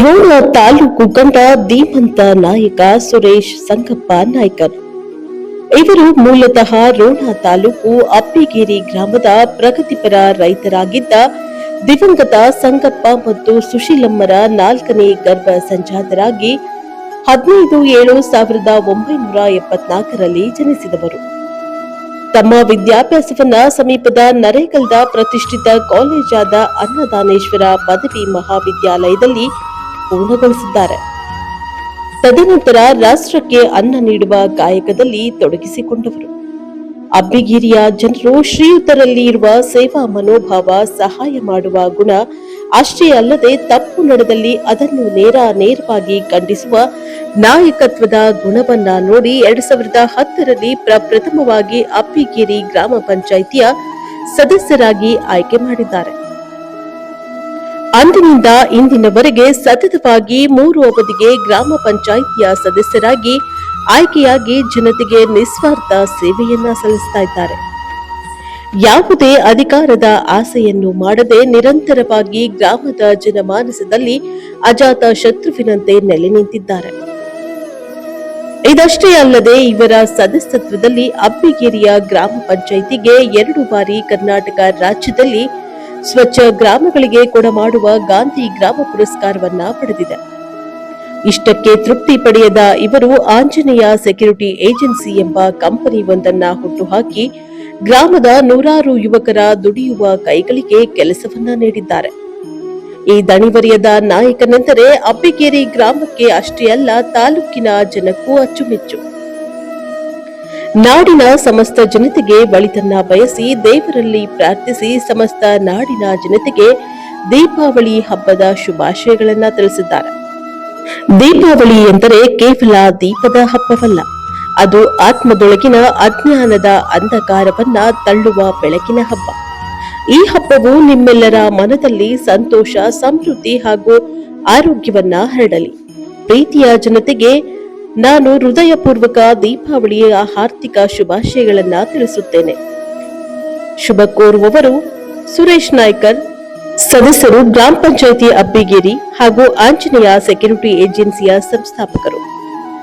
ರೋಣ ತಾಲೂಕು ಕಂಡ ಧೀಮಂತ ನಾಯಕ ಸುರೇಶ್ ಸಂಗಪ್ಪ ನಾಯ್ಕರ್. ಇವರು ಮೂಲತಃ ರೋಣ ತಾಲೂಕು ಅಪ್ಪಿಗೇರಿ ಗ್ರಾಮದ ಪ್ರಗತಿಪರ ರೈತರಾಗಿದ್ದ ದಿವಂಗತ ಸಂಗಪ್ಪ ಮತ್ತು ಸುಶೀಲಮ್ಮರ ನಾಲ್ಕನೇ ಗರ್ಭ ಸಂಜಾತರಾಗಿ ಹದಿನೈದು ಏಳು ಸಾವಿರದ ಒಂಬೈನೂರ ಎಪ್ಪತ್ನಾಲ್ಕರಲ್ಲಿ ಜನಿಸಿದವರು. ತಮ್ಮ ವಿದ್ಯಾಭ್ಯಾಸವನ್ನ ಸಮೀಪದ ನರೇಗಲ್ದ ಪ್ರತಿಷ್ಠಿತ ಕಾಲೇಜಾದ ಅನ್ನದಾನೇಶ್ವರ ಪದವಿ ಮಹಾವಿದ್ಯಾಲಯದಲ್ಲಿ ಪೂರ್ಣಗೊಳಿಸಿದ್ದಾರೆ. ತದನಂತರ ರಾಷ್ಟ್ರಕ್ಕೆ ಅನ್ನ ನೀಡುವ ಗಾಯಕದಲ್ಲಿ ತೊಡಗಿಸಿಕೊಂಡವರು. ಅಬ್ಬಿಗಿರಿಯ ಜನರು ಶ್ರೀಯುತರಲ್ಲಿ ಇರುವ ಸೇವಾ ಮನೋಭಾವ ಸಹಾಯ ಮಾಡುವ ಗುಣ ಅಷ್ಟೇ ಅಲ್ಲದೆ ತಪ್ಪು ನಡೆದಲ್ಲಿ ಅದನ್ನು ನೇರ ನೇರವಾಗಿ ಖಂಡಿಸುವ ನಾಯಕತ್ವದ ಗುಣವನ್ನ ನೋಡಿ ಎರಡ್ ಸಾವಿರದ ಹತ್ತರಲ್ಲಿ ಪ್ರಪ್ರಥಮವಾಗಿ ಅಬ್ಬಿಗಿರಿ ಗ್ರಾಮ ಪಂಚಾಯಿತಿಯ ಸದಸ್ಯರಾಗಿ ಆಯ್ಕೆ ಮಾಡಿದ್ದಾರೆ. ಅಂದಿನಿಂದ ಇಂದಿನವರೆಗೆ ಸತತವಾಗಿ ಮೂರು ಅವಧಿಗೆ ಗ್ರಾಮ ಪಂಚಾಯಿತಿಯ ಸದಸ್ಯರಾಗಿ ಆಯ್ಕೆಯಾಗಿ ಜನತೆಗೆ ನಿಸ್ವಾರ್ಥ ಸೇವೆಯನ್ನ ಸಲ್ಲಿಸ್ತಾ ಇದ್ದಾರೆ. ಯಾವುದೇ ಅಧಿಕಾರದ ಆಸೆಯನ್ನು ಮಾಡದೆ ನಿರಂತರವಾಗಿ ಗ್ರಾಮದ ಜನಮಾನಸದಲ್ಲಿ ಅಜಾತ ಶತ್ರುವಿನಂತೆ ನೆಲೆ ನಿಂತಿದ್ದಾರೆ. ಇದಷ್ಟೇ ಅಲ್ಲದೆ ಇವರ ಸದಸ್ಯತ್ವದಲ್ಲಿ ಅಬ್ಬಿಗೇರಿಯ ಗ್ರಾಮ ಪಂಚಾಯಿತಿಗೆ ಎರಡು ಬಾರಿ ಕರ್ನಾಟಕ ರಾಜ್ಯದಲ್ಲಿ ಸ್ವಚ್ಛ ಗ್ರಾಮಗಳಿಗೆ ಕೊಡಮಾಡುವ ಗಾಂಧಿ ಗ್ರಾಮ ಪುರಸ್ಕಾರವನ್ನ ಪಡೆದಿದೆ. ಇಷ್ಟಕ್ಕೆ ತೃಪ್ತಿ ಪಡೆಯದ ಇವರು ಆಂಜನೇಯ ಸೆಕ್ಯೂರಿಟಿ ಏಜೆನ್ಸಿ ಎಂಬ ಕಂಪನಿ ಒಂದನ್ನ ಹುಟ್ಟುಹಾಕಿ ಗ್ರಾಮದ ನೂರಾರು ಯುವಕರ ದುಡಿಯುವ ಕೈಗಳಿಗೆ ಕೆಲಸವನ್ನ ನೀಡಿದ್ದಾರೆ. ಈ ದಣಿವರಿಯದ ನಾಯಕನೆಂದರೆ ಅಬ್ಬಿಗೇರಿ ಗ್ರಾಮಕ್ಕೆ ಅಷ್ಟೇ ಅಲ್ಲ ತಾಲೂಕಿನ ಜನಕ್ಕೂ ಅಚ್ಚುಮೆಚ್ಚು. ನಾಡಿನ ಸಮಸ್ತ ಜನತೆಗೆ ಒಳಿತನ್ನ ಬಯಸಿ ದೇವರಲ್ಲಿ ಪ್ರಾರ್ಥಿಸಿ ಸಮಸ್ತ ನಾಡಿನ ಜನತೆಗೆ ದೀಪಾವಳಿ ಹಬ್ಬದ ಶುಭಾಶಯಗಳನ್ನ ತಿಳಿಸಿದ್ದಾರೆ. ದೀಪಾವಳಿ ಎಂದರೆ ಕೇವಲ ದೀಪದ ಹಬ್ಬವಲ್ಲ, ಅದು ಆತ್ಮದೊಳಗಿನ ಅಜ್ಞಾನದ ಅಂಧಕಾರವನ್ನ ತಳ್ಳುವ ಬೆಳಕಿನ ಹಬ್ಬ. ಈ ಹಬ್ಬವು ನಿಮ್ಮೆಲ್ಲರ ಮನದಲ್ಲಿ ಸಂತೋಷ ಸಮೃದ್ಧಿ ಹಾಗೂ ಆರೋಗ್ಯವನ್ನ ಹರಡಲಿ. ಪ್ರೀತಿಯ ಜನತೆಗೆ ನಾನು ಹೃದಯಪೂರ್ವಕ ದೀಪಾವಳಿಯ ಆರ್ಥಿಕ ಶುಭಾಶಯಗಳನ್ನ ತಿಳಿಸುತ್ತೇನೆ. ಶುಭ ಕೋರುವವರು ಸುರೇಶ್ ನಾಯ್ಕರ್, ಸದಸ್ಯರು ಗ್ರಾಮ ಪಂಚಾಯಿತಿ ಅಬ್ಬಿಗೇರಿ ಹಾಗೂ ಆಂಜನೇಯ ಸೆಕ್ಯೂರಿಟಿ ಏಜೆನ್ಸಿಯ ಸಂಸ್ಥಾಪಕರು.